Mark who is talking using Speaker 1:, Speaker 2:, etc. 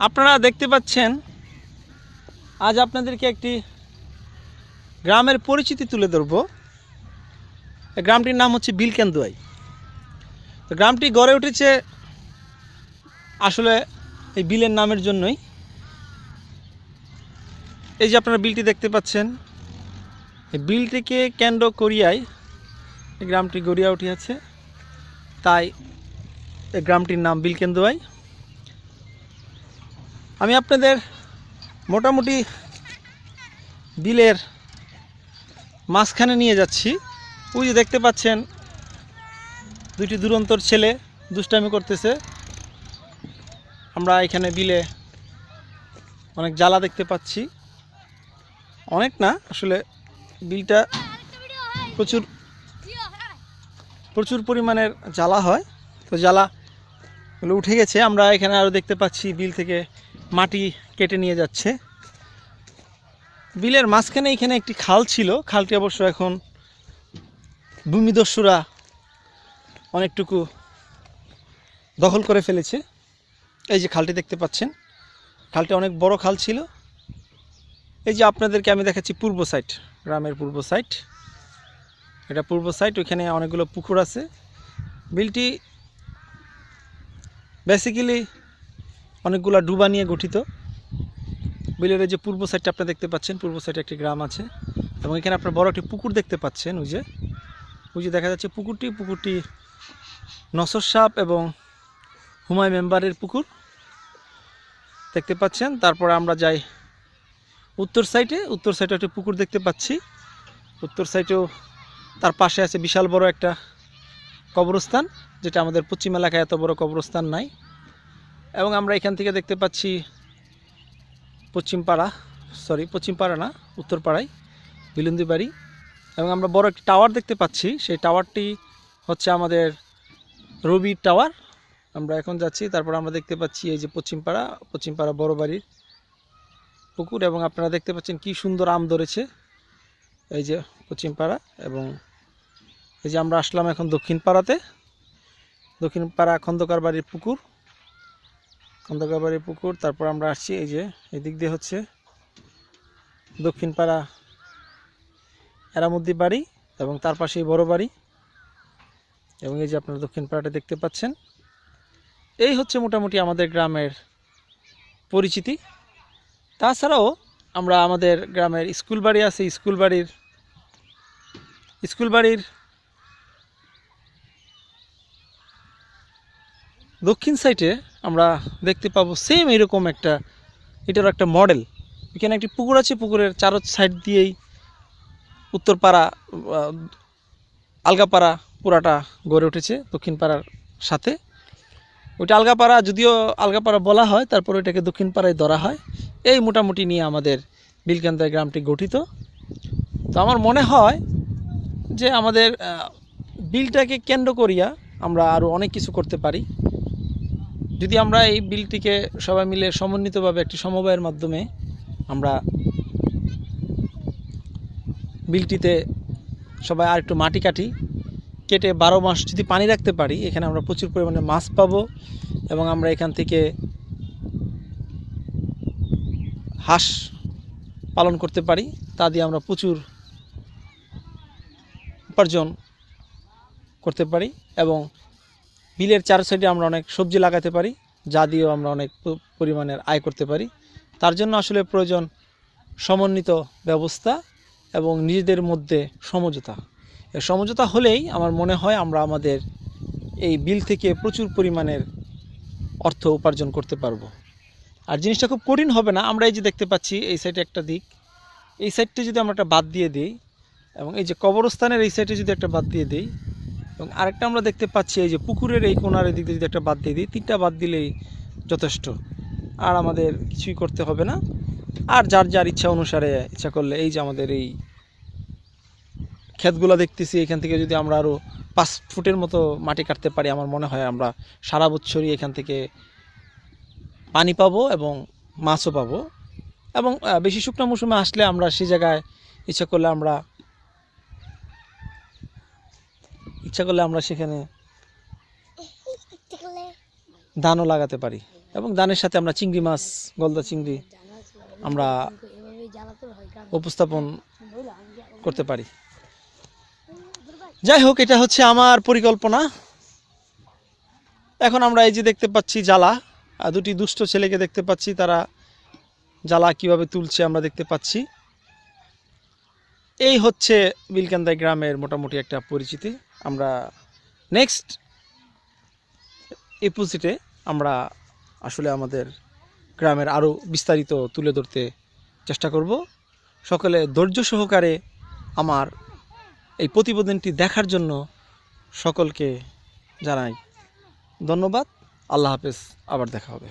Speaker 1: আপনারা দেখতে পাচ্ছেন, আজ আপনাদেরকে একটি গ্রামের পরিচিতি তুলে ধরব। গ্রামটির নাম হচ্ছে বিলকেন্দুয়াই। তো গ্রামটি গড়ে উঠেছে আসলে এই বিলের নামের জন্যই। এই যে আপনারা বিলটি দেখতে পাচ্ছেন, এই বিলটিকে কেন্দ্র করিয়াই এই গ্রামটি গড়িয়া উঠিয়াছে। তাই এই গ্রামটির নাম বিলকেন্দুয়াই। আমি আপনাদের মোটামুটি বিলের মাঝখানে নিয়ে যাচ্ছি। ওই যে দেখতে পাচ্ছেন, দুইটি দুরন্তর ছেলে দুষ্টামি করতেছে। আমরা এখানে বিলে অনেক জ্বালা দেখতে পাচ্ছি। অনেক না, আসলে বিলটা প্রচুর প্রচুর পরিমাণের জ্বালা হয়। তো জ্বালা উঠে গেছে, আমরা এখানে আরও দেখতে পাচ্ছি বিল থেকে মাটি কেটে নিয়ে যাচ্ছে। বিলের মাঝখানে এখানে একটি খাল ছিল। খালটি অবশ্য এখন ভূমিদস্যুরা অনেকটুকু দখল করে ফেলেছে। এই যে খালটি দেখতে পাচ্ছেন, খালটি অনেক বড় খাল ছিল। এই যে আপনাদেরকে আমি দেখাচ্ছি পূর্ব সাইড, গ্রামের পূর্ব সাইড। এটা পূর্ব সাইড, ওইখানে অনেকগুলো পুকুর আছে। বিলটি বেসিক্যালি অনেকগুলো ডুবা নিয়ে গঠিত। বিলের যে পূর্ব সাইডটা আপনি দেখতে পাচ্ছেন, পূর্ব সাইডে একটি গ্রাম আছে। এবং এখানে আপনার বড় একটি পুকুর দেখতে পাচ্ছেন, ওই যে। ওই যে দেখা যাচ্ছে পুকুরটি পুকুরটি নসর সাপ এবং হুমায় মেম্বারের পুকুর। দেখতে পাচ্ছেন, তারপরে আমরা যাই উত্তর সাইডে। উত্তর সাইডে একটি পুকুর দেখতে পাচ্ছি। উত্তর সাইডেও তার পাশে আছে বিশাল বড় একটা কবরস্থান, যেটা আমাদের পশ্চিম এলাকায় এত বড় কবরস্থান নাই। এবং আমরা এখান থেকে দেখতে পাচ্ছি পশ্চিম পাড়া সরি পশ্চিম পাড়া না উত্তর পাড়ায় বিলুন্দি বাড়ি এবং আমরা বড় একটি টাওয়ার দেখতে পাচ্ছি, সেই টাওয়ারটি হচ্ছে আমাদের রবি টাওয়ার আমরা এখন যাচ্ছি, তারপর আমরা দেখতে পাচ্ছি এই যে পশ্চিম পাড়া পশ্চিম পাড়া বড় বাড়ির পুকুর এবং আপনারা দেখতে পাচ্ছেন কি সুন্দর আম ধরেছে এই যে পশ্চিম পাড়া এবং এই যে আমরা আসলাম এখন দক্ষিণ পাড়াতে দক্ষিণ পাড়া খন্দকার বাড়ির পুকুর। খন্দকার বাড়ির পুকুর, তারপর আমরা আসছি এই যে এদিক দিয়ে হচ্ছে দক্ষিণ পাড়া এরামুদ্দি বাড়ি এবং তার পাশেই বড় বাড়ি। এবং এই যে আপনারা দক্ষিণ পাড়াটা দেখতে পাচ্ছেন, এই হচ্ছে মোটামুটি আমাদের গ্রামের পরিচিতি। তাছাড়াও আমরা আমাদের গ্রামের স্কুল বাড়ি আছে, স্কুল বাড়ির স্কুল বাড়ির দক্ষিণ সাইডে আমরা দেখতে পাবো সেম এরকম একটা এটার একটা মডেল এখানে একটি পুকুর আছে, পুকুরের চারো সাইড দিয়েই উত্তরপাড়া আলগাপাড়া পুরাটা গড়ে উঠেছে দক্ষিণ পাড়ার সাথে। ওইটা আলগাপাড়া, যদিও আলগাপাড়া বলা হয়, তারপর ওইটাকে দক্ষিণ পাড়ায় ধরা হয়। এই মোটামুটি নিয়ে আমাদের বিলকান্দায় গ্রামটি গঠিত। তো আমার মনে হয় যে আমাদের বিলটাকে কেন্দ্র করিয়া আমরা আরও অনেক কিছু করতে পারি। যদি আমরা এই বিলটিকে সবাই মিলে সমন্বিতভাবে একটি সমবায়ের মাধ্যমে আমরা বিলটিতে সবাই আর একটু মাটি কাটি, কেটে বারো মাস যদি পানি রাখতে পারি, এখানে আমরা প্রচুর পরিমাণে মাছ পাবো এবং আমরা এখান থেকে হাঁস পালন করতে পারি, তা দিয়ে আমরা প্রচুর উপার্জন করতে পারি এবং বিলের চার সাইডে আমরা অনেক সবজি লাগাতে পারি, যা দিয়েও আমরা অনেক পরিমাণের আয় করতে পারি। তার জন্য আসলে প্রয়োজন সমন্বিত ব্যবস্থা এবং নিজেদের মধ্যে সমঝোতা। সমঝোতা হলেই আমার মনে হয় আমরা আমাদের এই বিল থেকে প্রচুর পরিমাণের অর্থ উপার্জন করতে পারব। আর জিনিসটা খুব কঠিন হবে না, আমরা এই যে দেখতে পাচ্ছি এই সাইডে একটা দিক। এই সাইডটা যদি আমরা একটা বাদ দিয়ে দিই এবং এই যে কবরস্থানের এই সাইডে যদি একটা বাদ দিয়ে দিই এবং আরেকটা আমরা দেখতে পাচ্ছি, এই যে পুকুরের এই কোনার দিক দিয়ে যদি একটা বাদ দিয়ে দিই, তিনটা বাদ দিলেই যথেষ্ট। আর আমাদের কিছুই করতে হবে না। আর যার যার ইচ্ছা অনুসারে ইচ্ছা করলে এই যে আমাদের এই ক্ষেতগুলো দেখতেছি, এখান থেকে যদি আমরা আরও পাঁচ ফুটের মতো মাটি কাটতে পারি, আমার মনে হয় আমরা সারা বছরই এখান থেকে পানি পাবো এবং মাছও পাবো। এবং বেশি শুকনো মৌসুমে আসলে আমরা সেই জায়গায় ইচ্ছা করলে আমরা ইচ্ছা করলে আমরা সেখানে ধানও লাগাতে পারি। এবং দানের সাথে আমরা চিংড়ি মাছ গলদা চিংড়ি আমরা উপস্থাপন করতে পারি। যাই হোক এটা হচ্ছে আমার পরিকল্পনা। এখন আমরা এই যে দেখতে পাচ্ছি জ্বালা আর দুটি দুষ্ট ছেলেকে দেখতে পাচ্ছি তারা জ্বালা কীভাবে তুলছে আমরা দেখতে পাচ্ছি। এই হচ্ছে বিলকান্দাই গ্রামের মোটামুটি একটা পরিচিতি। আমরা নেক্সট এপোজিটে আমরা আসলে আমাদের গ্রামের আরও বিস্তারিত তুলে ধরতে চেষ্টা করব। সকলে ধৈর্য সহকারে আমার এই প্রতিবেদনটি দেখার জন্য সকলকে জানাই ধন্যবাদ। আল্লাহ হাফেজ, আবার দেখা হবে।